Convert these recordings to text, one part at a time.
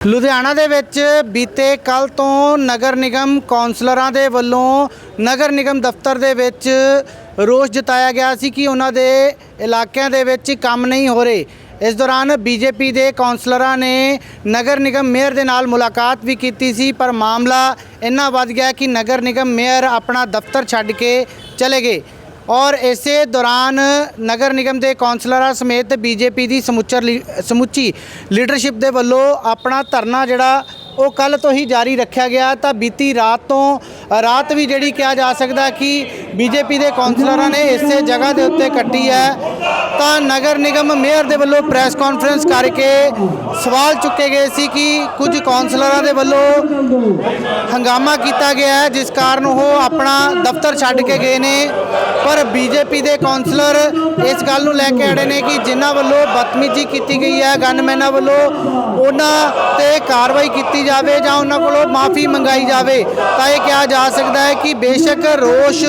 ਲੁਧਿਆਣਾ ਦੇ ਵਿੱਚ ਬੀਤੇ ਕੱਲ ਤੋਂ ਨਗਰ ਨਿਗਮ ਕੌਂਸਲਰਾਂ ਦੇ ਵੱਲੋਂ ਨਗਰ ਨਿਗਮ ਦਫ਼ਤਰ ਦੇ ਵਿੱਚ ਰੋਸ ਜਤਾਇਆ ਗਿਆ ਸੀ ਕਿ ਉਹਨਾਂ ਦੇ ਇਲਾਕਿਆਂ ਦੇ ਵਿੱਚ ਕੰਮ ਨਹੀਂ ਹੋ ਰਹੇ। ਇਸ ਦੌਰਾਨ ਬੀਜੇਪੀ ਦੇ ਕੌਂਸਲਰਾਂ ਨੇ ਨਗਰ ਨਿਗਮ ਮੇਅਰ ਦੇ ਨਾਲ ਮੁਲਾਕਾਤ ਵੀ ਕੀਤੀ ਸੀ, ਪਰ ਮਾਮਲਾ ਇੰਨਾ ਵੱਧ ਗਿਆ ਕਿ ਨਗਰ ਨਿਗਮ ਮੇਅਰ ਆਪਣਾ ਦਫ਼ਤਰ ਛੱਡ ਕੇ ਚਲੇ ਗਏ। ਔਰ ਇਸੇ ਦੌਰਾਨ ਨਗਰ ਨਿਗਮ ਦੇ ਕੌਂਸਲਰਾਂ ਸਮੇਤ ਬੀਜੇਪੀ ਦੀ ਸਮੁੱਚਰ ਲੀ- ਸਮੁੱਚੀ ਲੀਡਰਸ਼ਿਪ ਦੇ ਵੱਲੋਂ ਆਪਣਾ ਧਰਨਾ ਜਿਹੜਾ ਉਹ ਕੱਲ ਤੋਂ ਹੀ ਜਾਰੀ ਰੱਖਿਆ ਗਿਆ ਤਾਂ ਬੀਤੀ ਰਾਤ ਤੋਂ ਰਾਤ ਵੀ ਜਿਹੜੀ ਕਿਹਾ ਜਾ ਸਕਦਾ ਕਿ ਬੀਜੇਪੀ ਦੇ ਕੌਂਸਲਰਾਂ ਨੇ ਇਸੇ ਜਗ੍ਹਾ ਦੇ ਉੱਤੇ ਕੱਟੀ ਹੈ। ਤਾਂ ਨਗਰ ਨਿਗਮ ਮੇਅਰ ਦੇ ਵੱਲੋਂ ਪ੍ਰੈਸ ਕਾਨਫਰੰਸ ਕਰਕੇ ਸਵਾਲ ਚੁੱਕੇ ਗਏ ਸੀ ਕਿ ਕੁਝ ਕੌਂਸਲਰਾਂ ਦੇ ਵੱਲੋਂ ਹੰਗਾਮਾ ਕੀਤਾ ਗਿਆ ਹੈ, ਜਿਸ ਕਾਰਨ ਉਹ ਆਪਣਾ ਦਫ਼ਤਰ ਛੱਡ ਕੇ ਗਏ ਨੇ। ਪਰ ਬੀਜੇਪੀ ਦੇ ਕੌਂਸਲਰ ਇਸ ਗੱਲ ਨੂੰ ਲੈ ਕੇ ਅੜੇ ਨੇ ਕਿ ਜਿਨ੍ਹਾਂ ਵੱਲੋਂ ਬਦਤਮੀਜ਼ੀ ਕੀਤੀ ਗਈ ਹੈ, ਗਨਮੈਨਾਂ ਵੱਲੋਂ ਉਹਨਾਂ ਤੇ ਕਾਰਵਾਈ ਕੀਤੀ ਜਾਵੇ ਜਾਂ ਉਹਨਾਂ ਕੋਲੋਂ ਮਾਫੀ ਮੰਗਾਈ ਜਾਵੇ, ਤਾਂ ਇਹ ਕਿਹਾ ਜਾ ਸਕਦਾ ਹੈ ਕਿ ਬੇਸ਼ੱਕ ਰੋਸ਼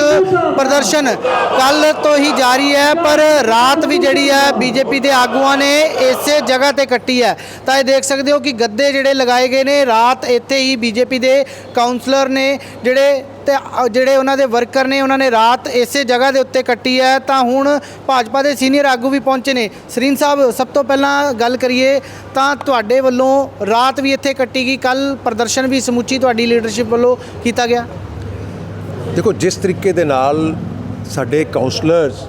ਪ੍ਰਦਰਸ਼ਨ ਕੱਲ ਤੋਂ ਹੀ ਜਾਰੀ ਹੈ, ਪਰ ਰਾਤ ਵੀ ਜਿਹੜੀ ਹੈ ਬੀਜੇਪੀ ਦੇ ਆਗੂਆਂ ਨੇ ਇਸੇ ਜਗ੍ਹਾ ਤੇ ਕੱਟੀ ਹੈ। ਤਾਂ ਇਹ ਦੇਖ ਸਕਦੇ ਹੋ ਕਿ ਗੱਦੇ ਜਿਹੜੇ ਲਗਾਏ ਗਏ ਨੇ, ਰਾਤ ਇੱਥੇ ਹੀ ਬੀਜੇਪੀ ਦੇ ਕਾਉਂਸਲਰ ਨੇ ਜਿਹੜੇ ਤੇ ਜਿਹੜੇ ਉਹਨਾਂ ਦੇ ਵਰਕਰ ਨੇ, ਉਹਨਾਂ ਨੇ ਰਾਤ ਇਸੇ ਜਗ੍ਹਾ ਦੇ ਉੱਤੇ ਕੱਟੀ ਹੈ। ਤਾਂ ਹੁਣ ਭਾਜਪਾ ਦੇ ਸੀਨੀਅਰ ਆਗੂ ਵੀ ਪਹੁੰਚੇ ਨੇ। ਸਰੀਨ ਸਾਹਿਬ, ਸਭ ਤੋਂ ਪਹਿਲਾਂ ਗੱਲ ਕਰੀਏ, ਤਾਂ ਤੁਹਾਡੇ ਵੱਲੋਂ ਰਾਤ ਵੀ ਇੱਥੇ ਕੱਟੀ ਗਈ। ਕੱਲ ਪ੍ਰਦਰਸ਼ਨ ਵੀ ਸਮੁੱਚੀ ਤੁਹਾਡੀ ਲੀਡਰਸ਼ਿਪ ਵੱਲੋਂ ਕੀਤਾ ਗਿਆ। ਦੇਖੋ, ਜਿਸ ਤਰੀਕੇ ਦੇ ਨਾਲ ਸਾਡੇ ਕਾਉਂਸਲਰਸ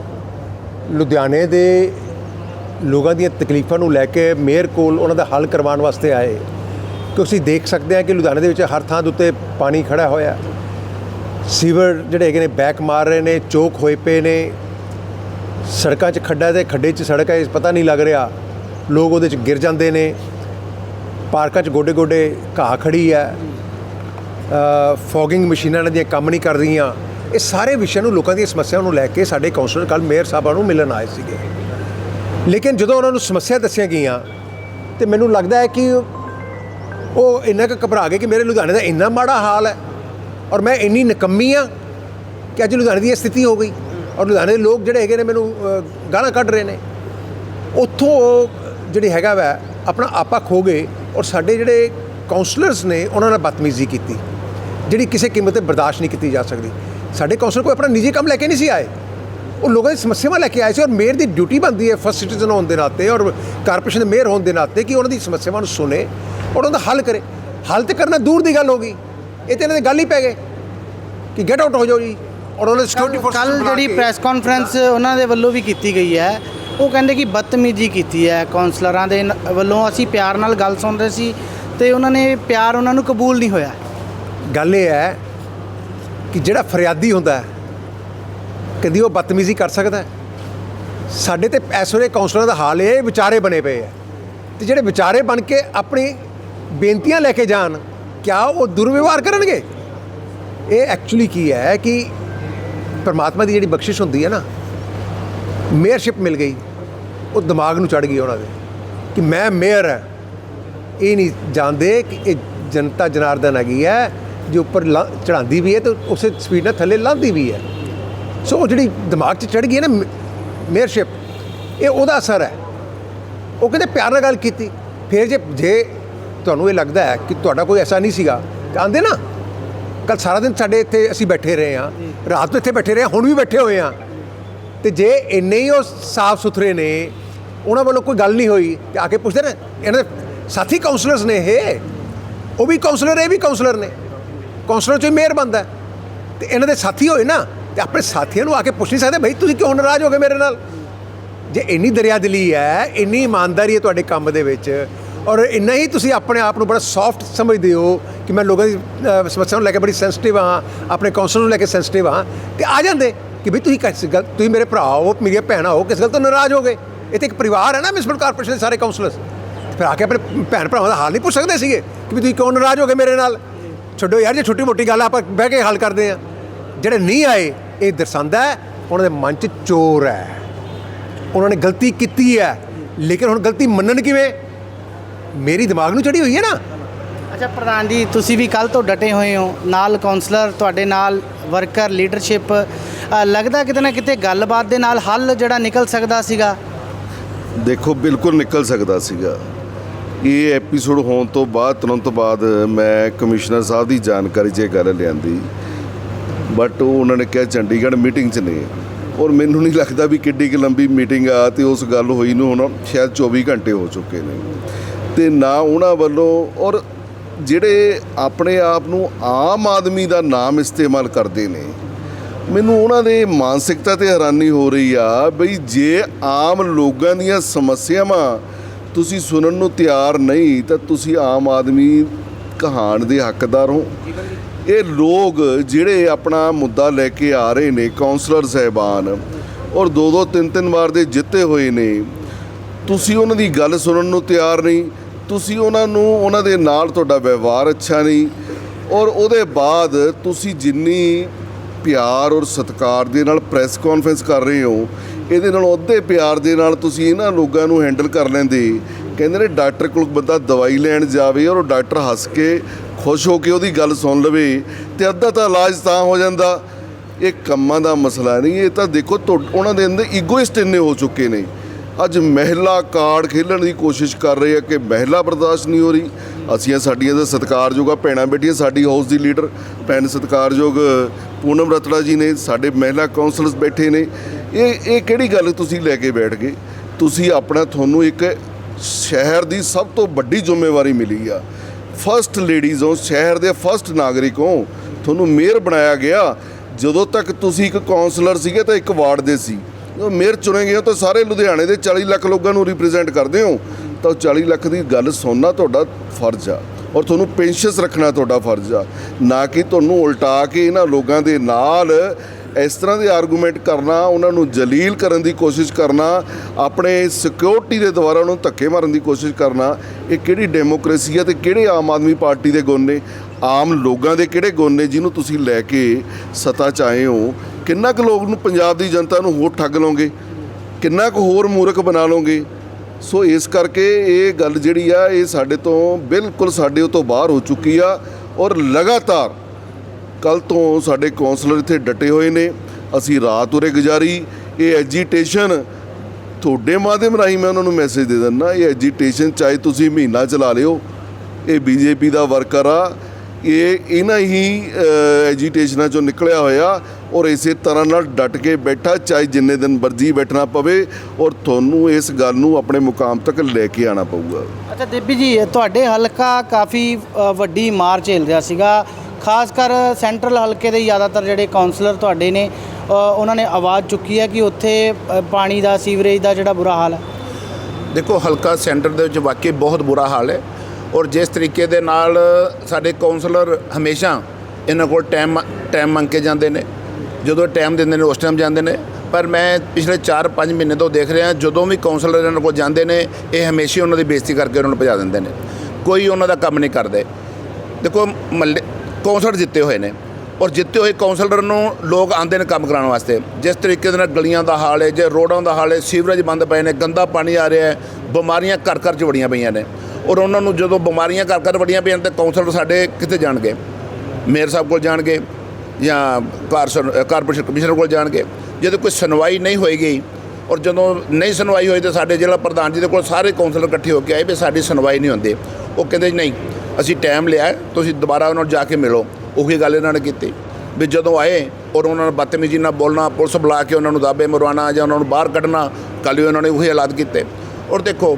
ਲੁਧਿਆਣੇ ਦੇ ਲੋਕਾਂ ਦੀਆਂ ਤਕਲੀਫਾਂ ਨੂੰ ਲੈ ਕੇ ਮੇਅਰ ਕੋਲ ਉਹਨਾਂ ਦਾ ਹੱਲ ਕਰਵਾਉਣ ਵਾਸਤੇ ਆਏ ਕਿ ਅਸੀਂ ਦੇਖ ਸਕਦੇ ਹਾਂ ਕਿ ਲੁਧਿਆਣੇ ਦੇ ਵਿੱਚ ਹਰ ਥਾਂ ਦੇ ਉੱਤੇ ਪਾਣੀ ਖੜਾ ਹੋਇਆ। ਸੀਵਰ ਜਿਹੜੇ ਹੈਗੇ ਨੇ, ਬੈਕ ਮਾਰ ਰਹੇ ਨੇ, ਚੋਕ ਹੋਏ ਪਏ ਨੇ। ਸੜਕਾਂ 'ਚ ਖੱਡਾ ਤੇ ਖੱਡੇ 'ਚ ਸੜਕ ਹੈ ਪਤਾ ਨਹੀਂ ਲੱਗ ਰਿਹਾ। ਲੋਕ ਉਹਦੇ 'ਚ ਗਿਰ ਜਾਂਦੇ ਨੇ। ਪਾਰਕਾਂ 'ਚ ਗੋਡੇ ਗੋਡੇ ਘਾਹ ਖੜੀ ਹੈ। ਫੋਗਿੰਗ ਮਸ਼ੀਨਾਂ ਇਹਨਾਂ ਦੀਆਂ ਕੰਮ ਨਹੀਂ ਕਰ ਰਹੀਆਂ। ਇਹ ਸਾਰੇ ਵਿਸ਼ਿਆਂ ਨੂੰ, ਲੋਕਾਂ ਦੀਆਂ ਸਮੱਸਿਆਵਾਂ ਨੂੰ ਲੈ ਕੇ ਸਾਡੇ ਕਾਉਂਸਲਰ ਕੱਲ ਮੇਅਰ ਸਾਹਿਬਾਂ ਨੂੰ ਮਿਲਣ ਆਏ ਸੀਗੇ। ਲੇਕਿਨ ਜਦੋਂ ਉਹਨਾਂ ਨੂੰ ਸਮੱਸਿਆ ਦੱਸੀਆਂ ਗਈਆਂ, ਤੇ ਮੈਨੂੰ ਲੱਗਦਾ ਹੈ ਕਿ ਉਹ ਇੰਨਾ ਕੁ ਘਬਰਾ ਗਏ ਕਿ ਮੇਰੇ ਲੁਧਿਆਣੇ ਦਾ ਇੰਨਾ ਮਾੜਾ ਹਾਲ ਹੈ। ਔਰ ਮੈਂ ਇੰਨੀ ਨਿਕੰਮੀ ਆ ਕਿ ਅੱਜ ਲੁਧਿਆਣੇ ਦੀ ਇਹ ਸਥਿਤੀ ਹੋ ਗਈ। ਔਰ ਲੁਧਿਆਣੇ ਦੇ ਲੋਕ ਜਿਹੜੇ ਹੈਗੇ ਨੇ ਮੈਨੂੰ ਗਾਲਾਂ ਕੱਢ ਰਹੇ ਨੇ। ਉੱਥੋਂ ਉਹ ਜਿਹੜੇ ਹੈਗਾ ਵਾ, ਆਪਣਾ ਆਪਾ ਖੋ ਗਏ ਔਰ ਸਾਡੇ ਜਿਹੜੇ ਕਾਉਂਸਲਰਸ ਨੇ, ਉਹਨਾਂ ਨਾਲ ਬਦਤਮੀਜ਼ੀ ਕੀਤੀ, ਜਿਹੜੀ ਕਿਸੇ ਕੀਮਤ ਤੇ ਬਰਦਾਸ਼ਤ ਨਹੀਂ ਕੀਤੀ ਜਾ ਸਕਦੀ। ਸਾਡੇ ਕਾਉਂਸਲਰ ਕੋਈ ਆਪਣਾ ਨਿੱਜੀ ਕੰਮ ਲੈ ਕੇ ਨਹੀਂ ਸੀ ਆਏ। ਉਹ ਲੋਕਾਂ ਦੀ ਸਮੱਸਿਆਵਾਂ ਲੈ ਕੇ ਆਏ ਸੀ ਔਰ ਮੇਅਰ ਦੀ ਡਿਊਟੀ ਬਣਦੀ ਹੈ ਫਸਟ ਸਿਟੀਜ਼ਨ ਹੋਣ ਦੇ ਨਾਤੇ ਔਰ ਕਾਰਪੋਰੇਸ਼ਨ ਦੇ ਮੇਅਰ ਹੋਣ ਦੇ ਨਾਤੇ ਕਿ ਉਹਨਾਂ ਦੀ ਸਮੱਸਿਆਵਾਂ ਨੂੰ ਸੁਣੇ ਔਰ ਉਹਨਾਂ ਦਾ ਹੱਲ ਕਰੇ। ਹੱਲ ਤੇ ਕਰਨਾ ਦੂਰ ਦੀ ਗੱਲ ਹੋ ਗਈ। ਇਹ ਤੇ ਇਹਨਾਂ ਦੇ ਗੱਲ ਹੀ ਪੈ ਗਏ ਕਿ ਗੈਟ ਆਊਟ ਹੋ ਜਾਓ ਜੀ। ਔਰ ਉਹਨਾਂ ਸਿਕਿਉਰਿਟੀ ਫੋਰਸ ਕੱਲ ਜਿਹੜੀ ਪ੍ਰੈਸ ਕਾਨਫਰੰਸ ਉਹਨਾਂ ਦੇ ਵੱਲੋਂ ਵੀ ਕੀਤੀ ਗਈ ਹੈ ਉਹ ਕਹਿੰਦੇ ਕਿ ਬਦਤਮੀਜ਼ੀ ਕੀਤੀ ਹੈ ਕਾਉਂਸਲਰਾਂ ਦੇ ਵੱਲੋਂ। ਅਸੀਂ ਪਿਆਰ ਨਾਲ ਗੱਲ ਸੁਣ ਰਹੇ ਸੀ ਤੇ ਉਹਨਾਂ ਨੇ ਪਿਆਰ ਉਹਨਾਂ ਨੂੰ ਕਬੂਲ ਨਹੀਂ ਹੋਇਆ। ਗੱਲ ਇਹ ਹੈ ਕਿ ਜਿਹੜਾ ਫਰਿਆਦੀ ਹੁੰਦਾ ਹੈ ਕਦੀ ਉਹ ਬਦਤਮੀਜ਼ੀ ਕਰ ਸਕਦਾ ਹੈ। ਸਾਡੇ ਤੇ ਇਸ ਵੇਲੇ ਕਾਉਂਸਲਰਾਂ ਦਾ ਹਾਲ ਇਹ ਵਿਚਾਰੇ ਬਣੇ ਪਏ ਆ ਤੇ ਜਿਹੜੇ ਵਿਚਾਰੇ ਬਣ ਕੇ ਆਪਣੀ ਬੇਨਤੀਆਂ ਲੈ ਕੇ ਜਾਣ ਕਿਆ ਉਹ ਦੁਰਵਿਵਹਾਰ ਕਰਨਗੇ? ਇਹ ਐਕਚੁਅਲੀ ਕੀ ਹੈ ਕਿ ਪਰਮਾਤਮਾ ਦੀ ਜਿਹੜੀ ਬਖਸ਼ਿਸ਼ ਹੁੰਦੀ ਹੈ ਨਾ ਮੇਅਰਸ਼ਿਪ ਮਿਲ ਗਈ, ਉਹ ਦਿਮਾਗ ਨੂੰ ਚੜ ਗਈ ਉਹਨਾਂ ਦੇ ਕਿ ਮੈਂ ਮੇਅਰ ਹਾਂ। ਇਹ ਨਹੀਂ ਜਾਣਦੇ ਕਿ ਇਹ ਜਨਤਾ ਜਨਾਰਦਨ ਹੈਗੀ ਹੈ, ਜੋ ਉੱਪਰ ਚੜਾਉਂਦੀ ਵੀ ਹੈ ਤੇ ਉਸੇ ਸਪੀਡ ਨਾਲ ਥੱਲੇ ਲਾਂਦੀ ਵੀ ਹੈ। ਸੋ ਉਹ ਜਿਹੜੀ ਦਿਮਾਗ 'ਚ ਚੜ ਗਈ ਹੈ ਨਾ ਮੇਅਰਸ਼ਿਪ ਇਹ ਉਹਦਾ ਅਸਰ ਹੈ। ਉਹ ਕਹਿੰਦੇ ਪਿਆਰ ਨਾਲ ਗੱਲ ਕੀਤੀ। ਫਿਰ ਜੇ ਜੇ ਤੁਹਾਨੂੰ ਇਹ ਲੱਗਦਾ ਹੈ ਕਿ ਤੁਹਾਡਾ ਕੋਈ ਐਸਾ ਨਹੀਂ ਸੀਗਾ। ਤਾਂ ਆਂਦੇ ਨਾ ਕੱਲ ਸਾਰਾ ਦਿਨ ਸਾਡੇ ਇੱਥੇ ਅਸੀਂ ਬੈਠੇ ਰਹੇ ਹਾਂ। ਰਾਤ ਨੂੰ ਇੱਥੇ ਬੈਠੇ ਰਹੇ ਹਾਂ, ਹੁਣ ਵੀ ਬੈਠੇ ਹੋਏ ਹਾਂ। ਤੇ ਜੇ ਇੰਨੇ ਹੀ ਉਹ ਸਾਫ਼ ਸੁਥਰੇ ਨੇ, ਉਹਨਾਂ ਵੱਲੋਂ ਕੋਈ ਗੱਲ ਨਹੀਂ ਹੋਈ, ਤੇ ਆ ਕੇ ਪੁੱਛਦੇ ਨੇ, ਇਹਨਾਂ ਦੇ ਸਾਥੀ ਕਾਉਂਸਲਰਸ ਨੇ ਇਹ। ਉਹ ਵੀ ਕਾਉਂਸਲਰ ਇਹ ਵੀ ਕਾਉਂਸਲਰ ਨੇ। ਕਾਉਂਸਲਰ ਚੋਂ ਹੀ ਮੇਅਰ ਬਣਦਾ ਹੈ। ਤੇ ਇਹਨਾਂ ਦੇ ਸਾਥੀ ਹੋਏ ਨਾ, ਤੇ ਆਪਣੇ ਸਾਥੀਆਂ ਨੂੰ ਆ ਕੇ ਪੁੱਛ ਨਹੀਂ ਸਕਦੇ ਭਾਈ ਤੁਸੀਂ ਕਿਉਂ ਨਾਰਾਜ਼ ਹੋ ਗਏ ਮੇਰੇ ਨਾਲ? ਜੇ ਇੰਨੀ ਦਰਿਆਦਿਲੀ ਹੈ, ਇੰਨੀ ਇਮਾਨਦਾਰੀ ਹੈ ਤੁਹਾਡੇ ਕੰਮ ਦੇ ਵਿੱਚ ਔਰ ਇੰਨਾ ਹੀ ਤੁਸੀਂ ਆਪਣੇ ਆਪ ਨੂੰ ਬੜਾ ਸੌਫਟ ਸਮਝਦੇ ਹੋ ਕਿ ਮੈਂ ਲੋਕਾਂ ਦੀ ਸਮੱਸਿਆ ਨੂੰ ਲੈ ਕੇ ਬੜੀ ਸੈਂਸਿਟਿਵ ਹਾਂ, ਆਪਣੇ ਕੌਂਸਲ ਨੂੰ ਲੈ ਕੇ ਸੈਂਸਿਟਿਵ ਹਾਂ, ਤੇ ਆ ਜਾਂਦੇ ਕਿ ਵੀ ਤੁਸੀਂ ਕਿਸ ਗੱਲ, ਤੁਸੀਂ ਮੇਰੇ ਭਰਾ ਹੋ, ਮੇਰੀਆਂ ਭੈਣਾਂ ਹੋ, ਕਿਸ ਗੱਲ ਤੋਂ ਨਾਰਾਜ਼ ਹੋ ਗਏ ਇਹ ਤੇ ਇੱਕ ਪਰਿਵਾਰ ਹੈ ਨਾ ਮਿਊਨਿਸਪਲ ਕਾਰਪੋਰੇਸ਼ਨ ਦੇ ਸਾਰੇ ਕਾਉਂਸਲਰਸ ਫਿਰ ਆ ਕੇ ਆਪਣੇ ਭੈਣ ਭਰਾਵਾਂ ਦਾ ਹਾਲ ਨਹੀਂ ਪੁੱਛ ਸਕਦੇ ਸੀਗੇ ਕਿ ਵੀ ਤੁਸੀਂ ਕਿਉਂ ਨਾਰਾਜ਼ ਹੋ ਗਏ ਮੇਰੇ ਨਾਲ? ਛੱਡੋ ਯਾਰ, ਜੇ ਛੋਟੀ ਮੋਟੀ ਗੱਲ ਆਪਾਂ ਬਹਿ ਕੇ ਹੱਲ ਕਰਦੇ ਆ ਜਿਹੜੇ ਨਹੀਂ ਆਏ, ਇਹ ਦਰਸਾਉਂਦਾ ਉਹਨਾਂ ਦੇ ਮਨ 'ਚ ਚੋਰ ਹੈ। ਉਹਨਾਂ ਨੇ ਗਲਤੀ ਕੀਤੀ ਹੈ, ਲੇਕਿਨ ਹੁਣ ਗਲਤੀ ਮੰਨਣ ਕਿਵੇਂ? ਮੇਰੀ ਦਿਮਾਗ ਨੂੰ ਚੜੀ ਹੋਈ ਹੈ ਨਾ? ਅੱਛਾ ਪ੍ਰਧਾਨ ਜੀ ਤੁਸੀਂ ਵੀ ਕੱਲ ਤੋਂ ਡਟੇ ਹੋਏ ਹੋ। ਨਾਲ ਕਾਉਂਸਲਰ ਤੁਹਾਡੇ ਨਾਲ ਵਰਕਰ ਲੀਡਰਸ਼ਿਪ ਲੱਗਦਾ ਕਿਤੇ ਨਾ ਕਿਤੇ ਗੱਲਬਾਤ ਦੇ ਨਾਲ ਹੱਲ ਜਿਹੜਾ ਨਿਕਲ ਸਕਦਾ ਸੀਗਾ? ਦੇਖੋ ਬਿਲਕੁਲ ਨਿਕਲ ਸਕਦਾ ਸੀਗਾ। ਇਹ ਐਪੀਸੋਡ ਹੋਣ ਤੋਂ ਬਾਅਦ ਤੁਰੰਤ ਬਾਅਦ ਮੈਂ ਕਮਿਸ਼ਨਰ ਸਾਹਿਬ ਦੀ ਜਾਣਕਾਰੀ 'ਚ ਇਹ ਗੱਲ ਲਿਆਂਦੀ। ਬਟ ਉਹ ਉਹਨਾਂ ਨੇ ਕਿਹਾ ਚੰਡੀਗੜ੍ਹ ਮੀਟਿੰਗ 'ਚ ਨੇ। ਔਰ ਮੈਨੂੰ ਨਹੀਂ ਲੱਗਦਾ ਵੀ ਕਿੱਡੀ ਕੁ ਲੰਬੀ ਮੀਟਿੰਗ ਆ ਤੇ ਉਸ ਗੱਲ ਹੋਈ ਨੂੰ ਹੁਣ ਸ਼ਾਇਦ 24 ਘੰਟੇ ਹੋ ਚੁੱਕੇ ਨੇ। ਤੇ ਨਾ ਉਹਨਾਂ ਵੱਲੋਂ ਔਰ ਜਿਹੜੇ ਆਪਣੇ ਆਪ ਨੂੰ ਆਮ ਆਦਮੀ ਦਾ ਨਾਮ ਇਸਤੇਮਾਲ ਕਰਦੇ ਨੇ, ਮੈਨੂੰ ਉਹਨਾਂ ਦੇ ਮਾਨਸਿਕਤਾ ਤੇ ਹੈਰਾਨੀ ਹੋ ਰਹੀ ਆ ਬਈ ਜੇ ਆਮ ਲੋਕਾਂ ਦੀਆਂ ਸਮੱਸਿਆਵਾਂ ਤੁਸੀਂ ਸੁਣਨ ਨੂੰ ਤਿਆਰ ਨਹੀਂ, ਤਾਂ ਤੁਸੀਂ ਆਮ ਆਦਮੀ ਕਹਾਣ ਦੇ ਹੱਕਦਾਰ ਹੋ। ਇਹ ਲੋਕ ਜਿਹੜੇ ਆਪਣਾ ਮੁੱਦਾ ਲੈ ਕੇ ਆ ਰਹੇ ਨੇ ਕਾਉਂਸਲਰ ਸਹਿਬਾਨ, ਔਰ ਦੋ ਦੋ ਤਿੰਨ ਤਿੰਨ ਵਾਰ ਦੇ ਜਿੱਤੇ ਹੋਏ ਨੇ, ਤੁਸੀਂ ਉਹਨਾਂ ਦੀ ਗੱਲ ਸੁਣਨ ਨੂੰ ਤਿਆਰ ਨਹੀਂ ਤੁਸੀਂ ਉਹਨਾਂ ਨੂੰ, ਉਹਨਾਂ ਦੇ ਨਾਲ ਤੁਹਾਡਾ ਵਿਵਹਾਰ ਅੱਛਾ ਨਹੀਂ ਔਰ ਉਹਦੇ ਬਾਅਦ ਤੁਸੀਂ ਜਿੰਨੀ ਪਿਆਰ ਔਰ ਸਤਿਕਾਰ ਦੇ ਨਾਲ ਪ੍ਰੈਸ ਕਾਨਫਰੰਸ ਕਰ ਰਹੇ ਹੋ, ਇਹਦੇ ਨਾਲ ਅੱਧੇ ਪਿਆਰ ਦੇ ਨਾਲ ਤੁਸੀਂ ਇਹਨਾਂ ਲੋਕਾਂ ਨੂੰ ਹੈਂਡਲ ਕਰ ਲੈਂਦੇ। ਕਹਿੰਦੇ ਨੇ ਡਾਕਟਰ ਕੋਲ ਬੰਦਾ ਦਵਾਈ ਲੈਣ ਜਾਵੇ ਔਰ ਉਹ ਡਾਕਟਰ ਹੱਸ ਕੇ ਖੁਸ਼ ਹੋ ਕੇ ਉਹਦੀ ਗੱਲ ਸੁਣ ਲਵੇ ਤੇ ਅੱਧਾ ਤਾਂ ਇਲਾਜ ਤਾਂ ਹੋ ਜਾਂਦਾ। ਇਹ ਕੰਮਾਂ ਦਾ ਮਸਲਾ ਨਹੀਂ, ਇਹ ਤਾਂ ਦੇਖੋ ਤੁਹਾ- ਉਹਨਾਂ ਦੇ ਅੰਦਰ ਈਗੋਇਸਟ ਇੰਨੇ ਹੋ ਚੁੱਕੇ ਨੇ। ਅੱਜ ਮਹਿਲਾ ਕਾਰਡ ਖੇਲਣ ਦੀ ਕੋਸ਼ਿਸ਼ ਕਰ ਰਹੀ ਆ ਕਿ ਮਹਿਲਾ ਬਰਦਾਸ਼ਤ ਨਹੀਂ ਹੋ ਰਹੀ। ਅਸੀਂ ਸਾਡੀਆਂ ਦਾ ਸਤਿਕਾਰਯੋਗ ਆ ਭੈਣਾਂ ਬੇਟੀਆਂ ਸਾਡੀ ਹਾਊਸ ਦੀ ਲੀਡਰ ਭੈਣ ਸਤਿਕਾਰਯੋਗ, ਪੂਨਮ ਰਤੜਾ ਜੀ ਨੇ, ਸਾਡੇ ਮਹਿਲਾ ਕਾਉਂਸਲਰਸ ਬੈਠੇ ਨੇ। ਇਹ ਇਹ ਕਿਹੜੀ ਗੱਲ ਤੁਸੀਂ ਲੈ ਕੇ ਬੈਠ ਗਏ? ਤੁਸੀਂ ਆਪਣਾ ਤੁਹਾਨੂੰ ਇੱਕ ਸ਼ਹਿਰ ਦੀ ਸਭ ਤੋਂ ਵੱਡੀ ਜ਼ਿੰਮੇਵਾਰੀ ਮਿਲੀ ਆ। ਫਸਟ ਲੇਡੀਜ਼ ਹੋ, ਸ਼ਹਿਰ ਦੇ ਫਸਟ ਨਾਗਰਿਕ ਹੋ। ਤੁਹਾਨੂੰ ਮੇਅਰ ਬਣਾਇਆ ਗਿਆ। ਜਦੋਂ ਤੱਕ ਤੁਸੀਂ ਇੱਕ ਕਾਉਂਸਲਰ ਸੀਗੇ ਤਾਂ ਇੱਕ ਵਾਰਡ ਦੇ ਸੀ। ਮੇਅਰ ਚੁਣੇ ਗਏ ਹੋ ਤਾਂ ਸਾਰੇ ਲੁਧਿਆਣੇ ਦੇ 40 ਲੱਖ ਲੋਕਾਂ ਨੂੰ ਰਿਪਰੈਜ਼ੈਂਟ ਕਰਦੇ ਹੋ। ਤਾਂ ਉਹ 40 ਲੱਖ ਦੀ ਗੱਲ ਸੁਣਨਾ ਤੁਹਾਡਾ ਫਰਜ਼ ਆ ਔਰ ਤੁਹਾਨੂੰ ਪੈਂਸ਼ਨਸ ਰੱਖਣਾ ਤੁਹਾਡਾ ਫਰਜ਼ ਆ। ਨਾ ਕਿ ਤੁਹਾਨੂੰ ਉਲਟਾ ਕੇ ਇਹਨਾਂ ਲੋਕਾਂ ਦੇ ਨਾਲ ਇਸ ਤਰ੍ਹਾਂ ਦੇ ਆਰਗੂਮੈਂਟ ਕਰਨਾ, ਉਹਨਾਂ ਨੂੰ ਜਲੀਲ ਕਰਨ ਦੀ ਕੋਸ਼ਿਸ਼ ਕਰਨਾ, ਆਪਣੇ ਸਿਕਿਉਰਿਟੀ ਦੇ ਦੁਆਰਾ ਉਹਨਾਂ ਨੂੰ ਧੱਕੇ ਮਾਰਨ ਦੀ ਕੋਸ਼ਿਸ਼ ਕਰਨਾ, ਇਹ ਕਿਹੜੀ ਡੈਮੋਕ੍ਰੇਸੀ ਹੈ ਤੇ ਕਿਹੜੇ ਆਮ ਆਦਮੀ ਪਾਰਟੀ ਦੇ ਗੁਣ ਨੇ? ਆਮ ਲੋਕਾਂ ਦੇ ਕਿਹੜੇ ਗੁਣ ਨੇ ਜਿਹਨੂੰ ਤੁਸੀਂ ਲੈ ਕੇ ਸੱਤਾ 'ਚ ਆਏ ਹੋ? ਕਿੰਨਾ ਕੁ ਲੋਕ ਨੂੰ ਪੰਜਾਬ ਦੀ ਜਨਤਾ ਨੂੰ ਹੋਰ ਠੱਗ ਲਓਗੇ ਕਿੰਨਾ ਕੁ ਹੋਰ ਮੂਰਖ ਬਣਾ ਲਓਗੇ ਸੋ ਇਸ ਕਰਕੇ ਇਹ ਗੱਲ ਜਿਹੜੀ ਆ, ਇਹ ਸਾਡੇ ਤੋਂ ਬਿਲਕੁਲ ਸਾਡੇ ਤੋਂ ਬਾਹਰ ਹੋ ਚੁੱਕੀ ਆ ਔਰ ਲਗਾਤਾਰ ਕੱਲ ਤੋਂ ਸਾਡੇ ਕਾਉਂਸਲਰ ਇੱਥੇ ਡਟੇ ਹੋਏ ਨੇ। ਅਸੀਂ ਰਾਤ ਉਰੇ ਗੁਜ਼ਾਰੀ। ਇਹ ਐਜੀਟੇਸ਼ਨ ਤੁਹਾਡੇ ਮਾਧਿਅਮ ਰਾਹੀਂ ਮੈਂ ਉਹਨਾਂ ਨੂੰ ਮੈਸੇਜ ਦੇ ਦਿੰਦਾ, ਇਹ ਐਜੀਟੇਸ਼ਨ ਚਾਹੇ ਤੁਸੀਂ ਮਹੀਨਾ ਚਲਾ ਲਿਓ, ਇਹ ਬੀਜੇਪੀ ਦਾ ਵਰਕਰ ਆ। ਇਹ ਇਹਨਾਂ ਹੀ ਐਜੀਟੇਸ਼ਨਾਂ ਚੋਂ ਨਿਕਲਿਆ ਹੋਇਆ। ਔਰ ਇਸੇ ਤਰ੍ਹਾਂ ਨਾਲ ਡਟ ਕੇ ਬੈਠਾ ਚਾਹੇ ਜਿੰਨੇ ਦਿਨ ਮਰਜ਼ੀ ਬੈਠਣਾ ਪਵੇ ਔਰ ਤੁਹਾਨੂੰ ਇਸ ਗੱਲ ਨੂੰ ਆਪਣੇ ਮੁਕਾਮ ਤੱਕ ਲੈ ਕੇ ਆਣਾ ਪਊਗਾ। ਅੱਛਾ ਦੇਬੀ ਜੀ ਤੁਹਾਡੇ ਹਲਕਾ ਕਾਫੀ ਵੱਡੀ ਮਾਰ ਝੇਲ ਰਿਹਾ ਸੀਗਾ। ਖਾਸ ਕਰ ਸੈਂਟਰਲ ਹਲਕੇ ਦੇ ਜ਼ਿਆਦਾਤਰ ਜਿਹੜੇ ਕਾਉਂਸਲਰ ਤੁਹਾਡੇ ਨੇ ਉਹਨਾਂ ਨੇ ਆਵਾਜ਼ ਚੁੱਕੀ ਹੈ ਕਿ ਉੱਥੇ ਪਾਣੀ ਦਾ ਸੀਵਰੇਜ ਦਾ ਜਿਹੜਾ ਬੁਰਾ ਹਾਲ ਹੈ। ਦੇਖੋ ਹਲਕਾ ਸੈਂਟਰ ਦੇ ਵਿੱਚ ਵਾਕਈ ਬਹੁਤ ਬੁਰਾ ਹਾਲ ਹੈ। ਔਰ ਜਿਸ ਤਰੀਕੇ ਦੇ ਨਾਲ ਸਾਡੇ ਕਾਉਂਸਲਰ ਹਮੇਸ਼ਾ ਇਹਨਾਂ ਕੋਲ ਟਾਈਮ ਟਾਈਮ ਮੰਗ ਕੇ ਜਾਂਦੇ ਨੇ। ਜਦੋਂ ਟਾਈਮ ਦਿੰਦੇ ਨੇ ਉਸ ਟਾਈਮ ਜਾਂਦੇ ਨੇ। ਪਰ ਮੈਂ ਪਿਛਲੇ 4-5 ਮਹੀਨੇ ਤੋਂ ਦੇਖ ਰਿਹਾ, ਜਦੋਂ ਵੀ ਕਾਉਂਸਲਰ ਇਹਨਾਂ ਕੋਲ ਜਾਂਦੇ ਨੇ, ਇਹ ਹਮੇਸ਼ਾ ਉਹਨਾਂ ਦੀ ਬੇਇੱਜ਼ਤੀ ਕਰਕੇ ਉਹਨਾਂ ਨੂੰ ਭਜਾ ਦਿੰਦੇ ਨੇ। ਕੋਈ ਉਹਨਾਂ ਦਾ ਕੰਮ ਨਹੀਂ ਕਰਦੇ। ਦੇਖੋ ਮੱਲੇ ਕੌਂਸਲਰ ਜਿੱਤੇ ਹੋਏ ਨੇ ਔਰ ਜਿੱਤੇ ਹੋਏ ਕੌਂਸਲਰ ਨੂੰ ਲੋਕ ਆਉਂਦੇ ਨੇ ਕੰਮ ਕਰਾਉਣ ਵਾਸਤੇ। ਜਿਸ ਤਰੀਕੇ ਦੇ ਨਾਲ ਗਲੀਆਂ ਦਾ ਹਾਲ ਹੈ, ਜੇ ਰੋਡਾਂ ਦਾ ਹਾਲ ਹੈ, ਸੀਵਰੇਜ ਬੰਦ ਪਏ ਨੇ, ਗੰਦਾ ਪਾਣੀ ਆ ਰਿਹਾ ਹੈ, ਬਿਮਾਰੀਆਂ ਘਰ ਘਰ 'ਚ ਵੜੀਆਂ ਪਈਆਂ ਨੇ। ਔਰ ਉਹਨਾਂ ਨੂੰ ਜਦੋਂ ਬਿਮਾਰੀਆਂ ਘਰ ਘਰ ਵੜੀਆਂ ਪਈਆਂ ਤੇ ਕੌਂਸਲਰ ਸਾਡੇ ਕਿੱਥੇ ਜਾਣਗੇ? ਮੇਅਰ ਸਾਹਿਬ ਕੋਲ ਜਾਣਗੇ। ਜਾਂ ਕਾਰਪੋਰੇਸ਼ਨ ਕਮਿਸ਼ਨਰ ਕੋਲ ਜਾਣਗੇ। ਜਦੋਂ ਕੋਈ ਸੁਣਵਾਈ ਨਹੀਂ ਹੋਏਗੀ ਔਰ ਜਦੋਂ ਨਹੀਂ ਸੁਣਵਾਈ ਹੋਈ ਤਾਂ ਸਾਡੇ ਜ਼ਿਲ੍ਹਾ ਪ੍ਰਧਾਨ ਜੀ ਦੇ ਕੋਲ ਸਾਰੇ ਕੌਂਸਲਰ ਇਕੱਠੇ ਹੋ ਕੇ ਆਏ ਵੀ ਸਾਡੀ ਸੁਣਵਾਈ ਨਹੀਂ ਹੁੰਦੀ। ਉਹ ਕਹਿੰਦੇ ਜੀ, ਨਹੀਂ ਅਸੀਂ ਟਾਈਮ ਲਿਆ ਤੁਸੀਂ ਦੁਬਾਰਾ ਉਹਨਾਂ ਨੂੰ ਜਾ ਕੇ ਮਿਲੋ। ਉਹੀ ਗੱਲ ਇਹਨਾਂ ਨੇ ਕੀਤੀ। ਵੀ ਜਦੋਂ ਆਏ ਔਰ ਉਹਨਾਂ ਨੂੰ ਬਦਤਮੀਜ਼ੀ ਨਾਲ ਬੋਲਣਾ ਪੁਲਿਸ ਬੁਲਾ ਕੇ ਉਹਨਾਂ ਨੂੰ ਦਾਬੇ ਮਰਵਾਉਣਾ ਜਾਂ ਉਹਨਾਂ ਨੂੰ ਬਾਹਰ ਕੱਢਣਾ ਕੱਲ੍ਹ ਵੀ ਉਹਨਾਂ ਨੇ ਉਹੀ ਹਾਲਾਤ ਕੀਤੇ। ਔਰ ਦੇਖੋ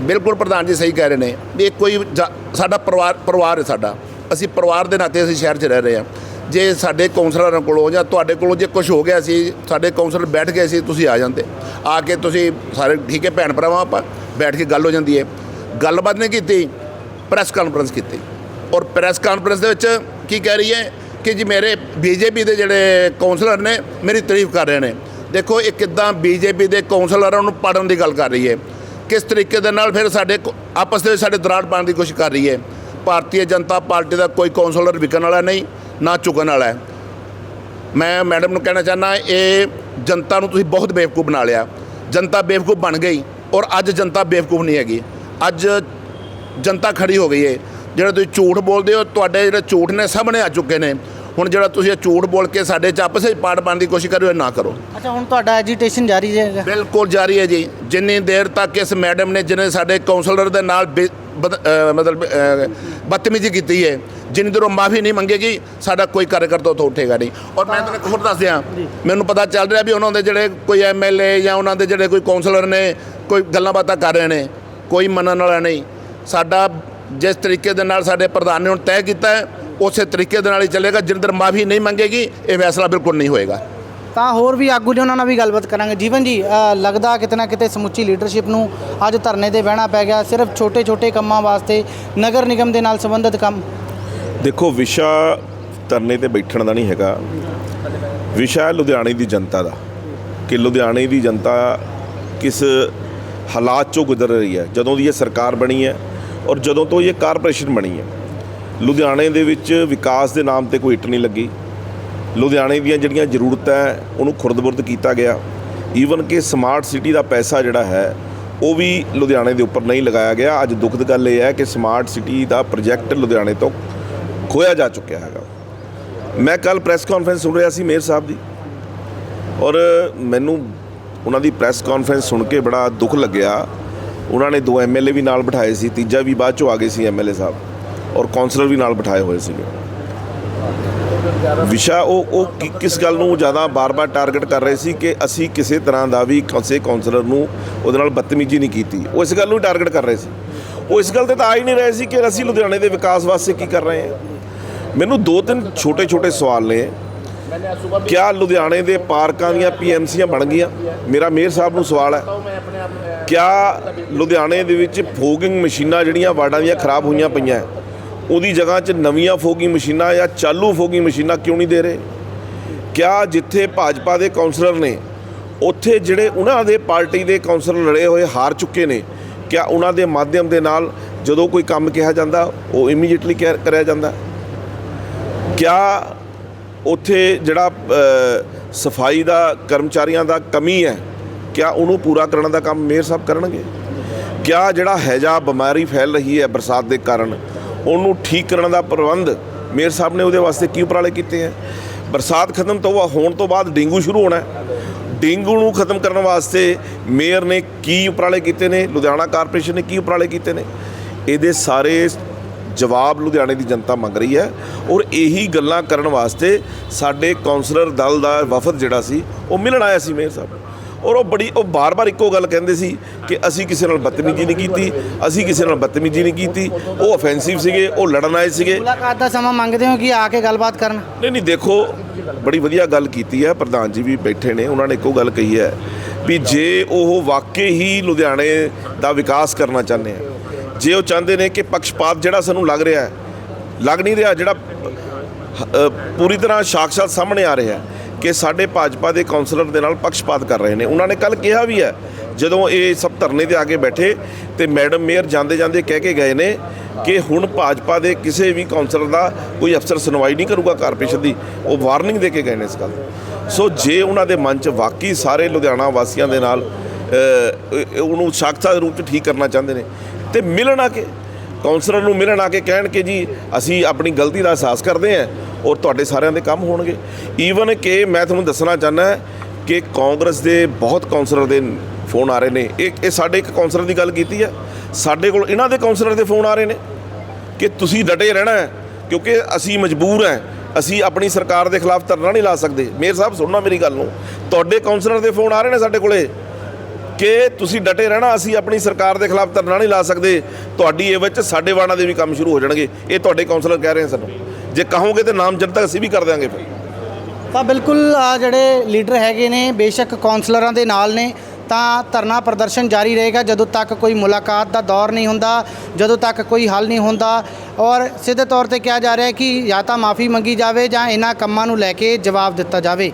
ਬਿਲਕੁਲ ਪ੍ਰਧਾਨ ਜੀ ਸਹੀ ਕਹਿ ਰਹੇ ਨੇ ਵੀ ਕੋਈ ਜਾ- ਸਾਡਾ ਪਰਿਵਾਰ ਪਰਿਵਾਰ ਹੈ ਸਾਡਾ। ਅਸੀਂ ਪਰਿਵਾਰ ਦੇ ਨਾਤੇ ਅਸੀਂ ਸ਼ਹਿਰ 'ਚ ਰਹਿ ਰਹੇ ਹਾਂ। ਜੇ ਸਾਡੇ ਕਾਉਂਸਲਰਾਂ ਕੋਲੋਂ ਜਾਂ ਤੁਹਾਡੇ ਕੋਲੋਂ ਜੇ ਕੁਝ ਹੋ ਗਿਆ ਸੀ, ਸਾਡੇ ਕਾਉਂਸਲਰ ਬੈਠ ਗਏ ਸੀ, ਤੁਸੀਂ ਆ ਜਾਂਦੇ। ਆ ਕੇ ਤੁਸੀਂ ਸਾਰੇ ਠੀਕ ਹੈ, ਭੈਣ ਭਰਾਵਾਂ, ਆਪਾਂ ਬੈਠ ਕੇ ਗੱਲ ਹੋ ਜਾਂਦੀ ਹੈ। ਗੱਲਬਾਤ ਨਹੀਂ ਕੀਤੀ, ਪ੍ਰੈਸ ਕਾਨਫਰੰਸ ਕੀਤੀ। ਔਰ ਪ੍ਰੈਸ ਕਾਨਫਰੰਸ ਦੇ ਵਿੱਚ ਕੀ ਕਹਿ ਰਹੀ ਹੈ ਕਿ ਜੀ ਮੇਰੇ ਬੀਜੇਪੀ ਦੇ ਜਿਹੜੇ ਕਾਉਂਸਲਰ ਨੇ, ਮੇਰੀ ਤਾਰੀਫ ਕਰ ਰਹੇ ਨੇ। ਦੇਖੋ, ਇਹ ਕਿੱਦਾਂ ਬੀਜੇਪੀ ਦੇ ਕਾਉਂਸਲਰਾਂ ਨੂੰ ਪੜਨ ਦੀ ਗੱਲ ਕਰ ਰਹੀ ਹੈ। ਕਿਸ ਤਰੀਕੇ ਦੇ ਨਾਲ ਫਿਰ ਸਾਡੇ ਆਪਸ ਦੇ ਵਿੱਚ ਸਾਡੇ ਦਰਾੜ ਪਾਉਣ ਦੀ ਕੋਸ਼ਿਸ਼ ਕਰ ਰਹੀ ਹੈ। ਭਾਰਤੀ ਜਨਤਾ ਪਾਰਟੀ ਦਾ ਕੋਈ ਕਾਉਂਸਲਰ ਵਿਕਣ ਵਾਲਾ ਨਹੀਂ ਨਾ ਚੁੱਕਣ ਵਾਲਾ ਹੈ। ਮੈਂ ਮੈਡਮ ਨੂੰ ਕਹਿਣਾ ਚਾਹੁੰਦਾ ਇਹ ਜਨਤਾ ਨੂੰ ਤੁਸੀਂ ਬਹੁਤ ਬੇਵਕੂਫ ਬਣਾ ਲਿਆ। ਜਨਤਾ ਬੇਵਕੂਫ ਬਣ ਗਈ ਔਰ ਅੱਜ ਜਨਤਾ ਬੇਵਕੂਫ ਨਹੀਂ ਹੈਗੀ। ਅੱਜ ਜਨਤਾ ਖੜੀ ਹੋ ਗਈ ਹੈ ਜਿਹੜੇ ਤੁਸੀਂ ਝੂਠ ਬੋਲਦੇ ਹੋ ਤੁਹਾਡੇ ਜਿਹੜੇ ਝੂਠ ਨੇ ਸਾਹਮਣੇ ਆ ਚੁੱਕੇ ਨੇ। ਹੁਣ ਜਿਹੜਾ ਤੁਸੀਂ ਇਹ ਝੂਠ ਬੋਲ ਕੇ ਸਾਡੇ ਚ ਆਪਸ ਵਿੱਚ ਪਾੜ ਪਾਉਣ ਦੀ ਕੋਸ਼ਿਸ਼ ਕਰ ਰਹੇ ਹੋ ਨਾ ਕਰੋ। ਅੱਛਾ ਹੁਣ ਤੁਹਾਡਾ ਐਜੀਟੇਸ਼ਨ ਜਾਰੀ ਰਹੇਗਾ। ਬਿਲਕੁਲ ਜਾਰੀ ਹੈ ਜੀ। ਜਿੰਨੀ ਦੇਰ ਤੱਕ ਇਸ ਮੈਡਮ ਨੇ ਜਿਹਨੇ ਸਾਡੇ ਕਾਉਂਸਲਰ ਦੇ ਨਾਲ ਮਤਲਬ ਬਦਤਮੀਜ਼ੀ ਕੀਤੀ ਹੈ। ਜਿੰਨੀ ਦੇਰ ਉਹ ਮਾਫੀ ਨਹੀਂ ਮੰਗੇਗੀ ਸਾਡਾ ਕੋਈ ਕਾਰਜਕਰਤਾ ਉੱਥੋਂ ਉੱਠੇਗਾ ਨਹੀਂ। ਔਰ ਮੈਂ ਤੁਹਾਨੂੰ ਇੱਕ ਹੋਰ ਦੱਸ ਦਿਆਂ ਮੈਨੂੰ ਪਤਾ ਚੱਲ ਰਿਹਾ ਵੀ ਉਹਨਾਂ ਦੇ ਜਿਹੜੇ ਕੋਈ ਐਮਐਲਏ ਜਾਂ ਉਹਨਾਂ ਦੇ ਜਿਹੜੇ ਕੋਈ ਕਾਉਂਸਲਰ ਨੇ ਕੋਈ ਗੱਲਾਂ ਬਾਤਾਂ ਕਰ ਰਹੇ ਨੇ ਕੋਈ ਮੰਨਣ ਵਾਲਾ ਨਹੀਂ। ਸਾਡਾ ਜਿਸ ਤਰੀਕੇ ਦੇ ਨਾਲ ਸਾਡੇ ਪ੍ਰਧਾਨ ਨੇ ਹੁਣ ਤੈਅ ਕੀਤਾ ਹੈ ਉਸੇ ਤਰੀਕੇ ਦੇ ਨਾਲ ਹੀ ਚੱਲੇਗਾ। ਜਿੰਨੀ ਦੇਰ ਮਾਫੀ ਨਹੀਂ ਮੰਗੇਗੀ ਇਹ ਫੈਸਲਾ ਬਿਲਕੁਲ ਨਹੀਂ ਹੋਏਗਾ। ਤਾਂ ਹੋਰ ਵੀ ਆਗੂ ਨੇ ਉਹਨਾਂ ਨਾਲ ਵੀ ਗੱਲਬਾਤ ਕਰਾਂਗੇ। ਜੀਵਨ ਜੀ ਲੱਗਦਾ ਕਿਤੇ ਨਾ ਕਿਤੇ ਸਮੁੱਚੀ ਲੀਡਰਸ਼ਿਪ ਨੂੰ ਅੱਜ ਧਰਨੇ ਤੇ ਬਹਿਣਾ ਪੈ ਗਿਆ। ਸਿਰਫ ਛੋਟੇ-ਛੋਟੇ ਕੰਮਾਂ ਵਾਸਤੇ ਨਗਰ ਨਿਗਮ ਦੇ ਨਾਲ ਸੰਬੰਧਿਤ ਕੰਮ। ਦੇਖੋ, ਵਿਸ਼ਾ ਧਰਨੇ ਤੇ ਬੈਠਣ ਦਾ ਨਹੀਂ ਹੈਗਾ। ਵਿਸ਼ਾ ਲੁਧਿਆਣੇ ਦੀ ਜਨਤਾ ਦਾ। ਕਿ ਲੁਧਿਆਣੇ ਦੀ ਜਨਤਾ ਕਿਸ ਹਾਲਾਤ ਚੋਂ ਗੁਜ਼ਰ ਰਹੀ ਹੈ। ਜਦੋਂ ਦੀ ਇਹ ਸਰਕਾਰ ਬਣੀ ਹੈ ਔਰ ਜਦੋਂ ਤੋਂ ਇਹ ਕਾਰਪੋਰੇਸ਼ਨ ਬਣੀ ਹੈ। ਲੁਧਿਆਣੇ ਦੇ ਵਿੱਚ ਵਿਕਾਸ ਦੇ ਨਾਮ ਤੇ ਕੋਈ ਇੱਟ ਨਹੀਂ ਲੱਗੀ। ਲੁਧਿਆਣੇ ਦੀਆਂ ਜਿਹੜੀਆਂ ਜ਼ਰੂਰਤਾਂ ਉਹਨੂੰ ਖੁਰਦ-ਬੁਰਦ ਕੀਤਾ ਗਿਆ। ਈਵਨ ਕਿ ਸਮਾਰਟ ਸਿਟੀ ਦਾ ਪੈਸਾ ਜਿਹੜਾ ਹੈ, ਉਹ ਵੀ ਲੁਧਿਆਣੇ ਦੇ ਉੱਪਰ ਨਹੀਂ ਲਗਾਇਆ ਗਿਆ। ਅੱਜ ਦੁੱਖ ਦੀ ਗੱਲ ਇਹ ਹੈ ਕਿ ਸਮਾਰਟ ਸਿਟੀ ਦਾ ਪ੍ਰੋਜੈਕਟ ਲੁਧਿਆਣੇ ਤੋਂ ਖੋਇਆ ਜਾ ਚੁੱਕਿਆ ਹੈਗਾ। ਮੈਂ ਕੱਲ ਪ੍ਰੈਸ ਕਾਨਫਰੰਸ ਸੁਣ ਰਿਹਾ ਸੀ ਮੇਅਰ ਸਾਹਿਬ ਦੀ। ਔਰ ਮੈਨੂੰ ਉਹਨਾਂ ਦੀ ਪ੍ਰੈਸ ਕਾਨਫਰੰਸ ਸੁਣ ਕੇ ਬੜਾ ਦੁੱਖ ਲੱਗਿਆ। ਉਹਨਾਂ ਨੇ ਦੋ ਐਮਐਲਏ ਵੀ ਨਾਲ ਬਿਠਾਏ ਸੀ, ਤੀਜਾ ਵੀ ਬਾਅਦ ਚੋਂ ਆ ਗਏ ਸੀ ਐਮਐਲਏ ਸਾਹਿਬ। ਔਰ ਕਾਉਂਸਲਰ ਵੀ ਨਾਲ ਬਿਠਾਏ ਹੋਏ ਸੀਗੇ। ਵਿਸ਼ਾ ਉਹ ਉਹ ਕਿ- ਕਿਸ ਗੱਲ ਨੂੰ ਜ਼ਿਆਦਾ ਬਾਰ-ਬਾਰ ਟਾਰਗੇਟ ਕਰ ਰਹੇ ਸੀ ਕਿ ਅਸੀਂ ਕਿਸੇ ਤਰ੍ਹਾਂ ਦਾ ਵੀ ਕਿਸੇ ਕਾਉਂਸਲਰ ਨੂੰ ਉਹਦੇ ਨਾਲ ਬਦਤਮੀਜ਼ੀ ਨਹੀਂ ਕੀਤੀ? ਉਹ ਇਸ ਗੱਲ ਨੂੰ ਟਾਰਗੇਟ ਕਰ ਰਹੇ ਸੀ। ਉਹ ਇਸ ਗੱਲ ਤੇ ਤਾਂ ਆ ਹੀ ਨਹੀਂ ਰਹੇ ਸੀ ਕਿ ਅਸੀਂ ਲੁਧਿਆਣੇ ਦੇ ਵਿਕਾਸ ਵਾਸਤੇ ਕੀ ਕਰ ਰਹੇ ਹਾਂ। ਮੈਨੂੰ ਦੋ ਤਿੰਨ ਛੋਟੇ-ਛੋਟੇ ਸਵਾਲ ਨੇ। ਕਿਆ ਲੁਧਿਆਣੇ ਦੇ ਪਾਰਕਾਂ ਦੀਆਂ ਪੀਐਮਸੀਆਂ ਬਣ ਗਈਆਂ? ਮੇਰਾ ਮੇਅਰ ਸਾਹਿਬ ਨੂੰ ਸਵਾਲ ਹੈ। ਕਿਆ ਲੁਧਿਆਣੇ ਦੇ ਵਿੱਚ ਫੋਗਿੰਗ ਮਸ਼ੀਨਾਂ ਜਿਹੜੀਆਂ ਵਾਰਡਾਂ ਦੀਆਂ ਖਰਾਬ ਹੋਈਆਂ ਪਈਆਂ ਹੈ, ਉਹਦੀ ਜਗ੍ਹਾ 'ਚ ਨਵੀਆਂ ਫੋਗੀ ਮਸ਼ੀਨਾਂ ਜਾਂ ਚਾਲੂ ਫੋਗੀ ਮਸ਼ੀਨਾਂ ਕਿਉਂ ਨਹੀਂ ਦੇ ਰਹੇ? ਕਿਆ ਜਿੱਥੇ ਭਾਜਪਾ ਦੇ ਕਾਉਂਸਲਰ ਨੇ, ਉੱਥੇ ਜਿਹੜੇ ਉਹਨਾਂ ਦੇ ਪਾਰਟੀ ਦੇ ਕਾਉਂਸਲਰ ਲੜੇ ਹੋਏ ਹਾਰ ਚੁੱਕੇ ਨੇ, ਕਿਆ ਉਹਨਾਂ ਦੇ ਮਾਧਿਅਮ ਦੇ ਨਾਲ ਜਦੋਂ ਕੋਈ ਕੰਮ ਕਿਹਾ ਜਾਂਦਾ, ਉਹ ਇਮੀਡੀਏਟਲੀ ਕਰਿਆ ਜਾਂਦਾ? ਕਿਆ ਉੱਥੇ ਜਿਹੜਾ ਸਫ਼ਾਈ ਦਾ, ਕਰਮਚਾਰੀਆਂ ਦਾ ਕਮੀ ਹੈ, ਕਿਆ ਉਹਨੂੰ ਪੂਰਾ ਕਰਨ ਦਾ ਕੰਮ ਮੇਅਰ ਸਾਹਿਬ ਕਰਨਗੇ? ਕਿਆ ਜਿਹੜਾ ਹੈਜਾ ਬਿਮਾਰੀ ਫੈਲ ਰਹੀ ਹੈ ਬਰਸਾਤ ਦੇ ਕਾਰਨ ਉਹਨੂੰ ਠੀਕ ਕਰਨ ਦਾ ਪ੍ਰਬੰਧ ਮੇਅਰ ਸਾਹਿਬ ਨੇ ਉਹਦੇ ਵਾਸਤੇ ਕੀ ਉਪਰਾਲੇ ਕੀਤੇ ਹੈ ਬਰਸਾਤ ਖਤਮ ਤੋਂ ਹੋਣ ਤੋਂ ਬਾਅਦ ਡੇਂਗੂ ਸ਼ੁਰੂ ਹੋਣਾ ਹੈ। ਡੇਂਗੂ ਨੂੰ ਖਤਮ ਕਰਨ ਵਾਸਤੇ ਮੇਅਰ ਨੇ ਕੀ ਉਪਰਾਲੇ ਕੀਤੇ ਨੇ? ਲੁਧਿਆਣਾ ਕਾਰਪੋਰੇਸ਼ਨ ਨੇ ਕੀ ਉਪਰਾਲੇ ਕੀਤੇ ਨੇ? ਇਹਦੇ ਸਾਰੇ ਜਵਾਬ ਲੁਧਿਆਣੇ ਦੀ ਜਨਤਾ ਮੰਗ ਰਹੀ ਹੈ ਔਰ ਇਹੀ ਗੱਲਾਂ ਕਰਨ ਵਾਸਤੇ ਸਾਡੇ ਕਾਉਂਸਲਰ ਦਲ ਦਾ ਵਫਦ ਜਿਹੜਾ ਸੀ, ਉਹ ਮਿਲਣ ਆਇਆ ਸੀ ਮੇਅਰ ਸਾਹਿਬ। ਔਰ ਉਹ ਬੜੀ ਉਹ ਬਾਰ-ਬਾਰ ਇੱਕੋ ਗੱਲ ਕਹਿੰਦੇ ਸੀ ਕਿ ਅਸੀਂ ਕਿਸੇ ਨਾਲ ਬਦਤਮੀਜ਼ੀ ਨਹੀਂ ਕੀਤੀ ਅਸੀਂ ਕਿਸੇ ਨਾਲ ਬਦਤਮੀਜ਼ੀ ਨਹੀਂ ਕੀਤੀ ਉਹ ਅਫੈਂਸਿਵ ਸੀਗੇ ਉਹ ਲੜਨ ਆਏ ਸੀਗੇ। ਮੁਲਾਕਾਤ ਦਾ ਸਮਾਂ ਮੰਗਦੇ ਹੋ ਕਿ ਆ ਕੇ ਗੱਲਬਾਤ ਕਰਨ? ਨਹੀਂ ਨਹੀਂ ਦੇਖੋ ਬੜੀ ਵਧੀਆ ਗੱਲ ਕੀਤੀ ਹੈ ਪ੍ਰਧਾਨ ਜੀ ਵੀ ਬੈਠੇ ਨੇ ਉਹਨਾਂ ਨੇ ਇੱਕੋ ਗੱਲ ਕਹੀ ਹੈ ਵੀ ਜੇ ਉਹ ਵਾਕਈ ਹੀ ਲੁਧਿਆਣੇ ਦਾ ਵਿਕਾਸ ਕਰਨਾ ਚਾਹੁੰਦੇ ਆ ਜੇ ਉਹ ਚਾਹੁੰਦੇ ਨੇ ਕਿ ਪੱਖਪਾਤ ਜਿਹੜਾ ਸਾਨੂੰ ਲੱਗ ਰਿਹਾ ਹੈ ਲੱਗ ਨਹੀਂ ਰਿਹਾ ਜਿਹੜਾ ਪੂਰੀ ਤਰ੍ਹਾਂ ਸਾਕਸ਼ਾਤ ਸਾਹਮਣੇ ਆ ਰਿਹਾ ਹੈ ਕਿ ਸਾਡੇ ਭਾਜਪਾ ਦੇ ਕਾਉਂਸਲਰ ਦੇ ਨਾਲ ਪੱਖਪਾਤ ਕਰ ਰਹੇ ਨੇ। ਉਹਨਾਂ ਨੇ ਕੱਲ ਕਿਹਾ ਵੀ ਹੈ ਜਦੋਂ ਇਹ ਸਭ ਧਰਨੇ ਤੇ ਆ ਕੇ ਬੈਠੇ ਤੇ ਮੈਡਮ ਮੇਅਰ ਜਾਂਦੇ ਜਾਂਦੇ ਕਹਿ ਕੇ ਗਏ ਨੇ ਕਿ ਹੁਣ ਭਾਜਪਾ ਦੇ ਕਿਸੇ ਵੀ ਕਾਉਂਸਲਰ ਦਾ ਕੋਈ ਅਫਸਰ ਸੁਣਵਾਈ ਨਹੀਂ ਕਰੂਗਾ ਕਾਰਪੋਰੇਸ਼ਨ ਦੀ। ਉਹ ਵਾਰਨਿੰਗ ਦੇ ਕੇ ਗਏ ਨੇ ਇਸ ਗੱਲ ਸੋ ਜੇ ਉਹਨਾਂ ਦੇ ਮਨ 'ਚ ਵਾਕਈ ਸਾਰੇ ਲੁਧਿਆਣਾ ਵਾਸੀਆਂ ਦੇ ਨਾਲ ਅ, ਇਹ- ਉਹਨੂੰ ਸਾਖਤਾ ਰੂਪ 'ਚ ਠੀਕ ਕਰਨਾ ਚਾਹੁੰਦੇ ਨੇ ਤੇ ਮਿਲਣ ਆ ਕੇ ਕਾਉਂਸਲਰ ਨੂੰ ਮਿਲਣ ਆ ਕੇ ਕਹਿਣ ਕਿ ਜੀ, ਅਸੀਂ ਆਪਣੀ ਗਲਤੀ ਦਾ ਅਹਿਸਾਸ ਕਰਦੇ ਹਾਂ ਔਰ ਤੁਹਾਡੇ ਸਾਰਿਆਂ ਦੇ ਕੰਮ ਹੋਣਗੇ। ਈਵਨ ਕਿ ਮੈਂ ਤੁਹਾਨੂੰ ਦੱਸਣਾ ਚਾਹੁੰਦਾ ਕਿ ਕਾਂਗਰਸ ਦੇ ਬਹੁਤ ਕਾਉਂਸਲਰ ਦੇ ਫੋਨ ਆ ਰਹੇ ਨੇ। ਇਹ ਇਹ ਸਾਡੇ ਇੱਕ ਕਾਉਂਸਲਰ ਦੀ ਗੱਲ ਕੀਤੀ ਹੈ ਸਾਡੇ ਕੋਲ ਇਹਨਾਂ ਦੇ ਕਾਉਂਸਲਰ ਦੇ ਫੋਨ ਆ ਰਹੇ ਨੇ ਕਿ ਤੁਸੀਂ ਡਟੇ ਰਹਿਣਾ ਹੈ, ਕਿਉਂਕਿ ਅਸੀਂ ਮਜਬੂਰ ਹਾਂ। ਅਸੀਂ ਆਪਣੀ ਸਰਕਾਰ ਦੇ ਖਿਲਾਫ ਧਰਨਾ ਨਹੀਂ ਲਾ ਸਕਦੇ। ਮੇਅਰ ਸਾਹਿਬ, ਸੁਣਨਾ ਮੇਰੀ ਗੱਲ ਨੂੰ। ਤੁਹਾਡੇ ਕਾਉਂਸਲਰ ਦੇ ਫੋਨ ਆ ਰਹੇ ਨੇ ਸਾਡੇ ਕੋਲੇ? ਕਿ ਤੁਸੀਂ ਡਟੇ ਰਹਿਣਾ, ਅਸੀਂ ਆਪਣੀ ਸਰਕਾਰ ਦੇ ਖਿਲਾਫ ਧਰਨਾ ਨਹੀਂ ਲਾ ਸਕਦੇ। ਤੁਹਾਡੀ ਇਹ ਵਿੱਚ ਸਾਡੇ ਵਾਣਾ ਦੇ ਵੀ ਕੰਮ ਸ਼ੁਰੂ ਹੋ ਜਾਣਗੇ। ਇਹ ਤੁਹਾਡੇ ਕਾਉਂਸਲਰ ਕਹਿ ਰਹੇ ਸਾਨੂੰ। ਜੇ ਕਹੋਗੇ ਤੇ ਨਾਮ ਜਨਤਾ ਅਸੀਂ ਵੀ ਕਰ ਦਿਆਂਗੇ ਫਿਰ। ਤਾਂ ਬਿਲਕੁਲ, ਆ ਜਿਹੜੇ ਲੀਡਰ ਹੈਗੇ ਨੇ, ਬੇਸ਼ੱਕ ਕਾਉਂਸਲਰਾਂ ਦੇ ਨਾਲ ਨੇ, ਤਾਂ ਧਰਨਾ ਪ੍ਰਦਰਸ਼ਨ ਜਾਰੀ ਰਹੇਗਾ। ਜਦੋਂ ਤੱਕ ਕੋਈ ਮੁਲਾਕਾਤ ਦਾ ਦੌਰ ਨਹੀਂ ਹੁੰਦਾ, ਜਦੋਂ ਤੱਕ ਕੋਈ ਹੱਲ ਨਹੀਂ ਹੁੰਦਾ, ਔਰ ਸਿੱਧੇ ਤੌਰ ਤੇ ਕਿਹਾ ਜਾ ਰਿਹਾ ਹੈ ਕਿ ਜਾਂ ਤਾਂ ਮਾਫੀ ਮੰਗੀ ਜਾਵੇ ਜਾਂ ਇਹਨਾਂ ਕੰਮਾਂ ਨੂੰ ਲੈ ਕੇ ਜਵਾਬ ਦਿੱਤਾ ਜਾਵੇ।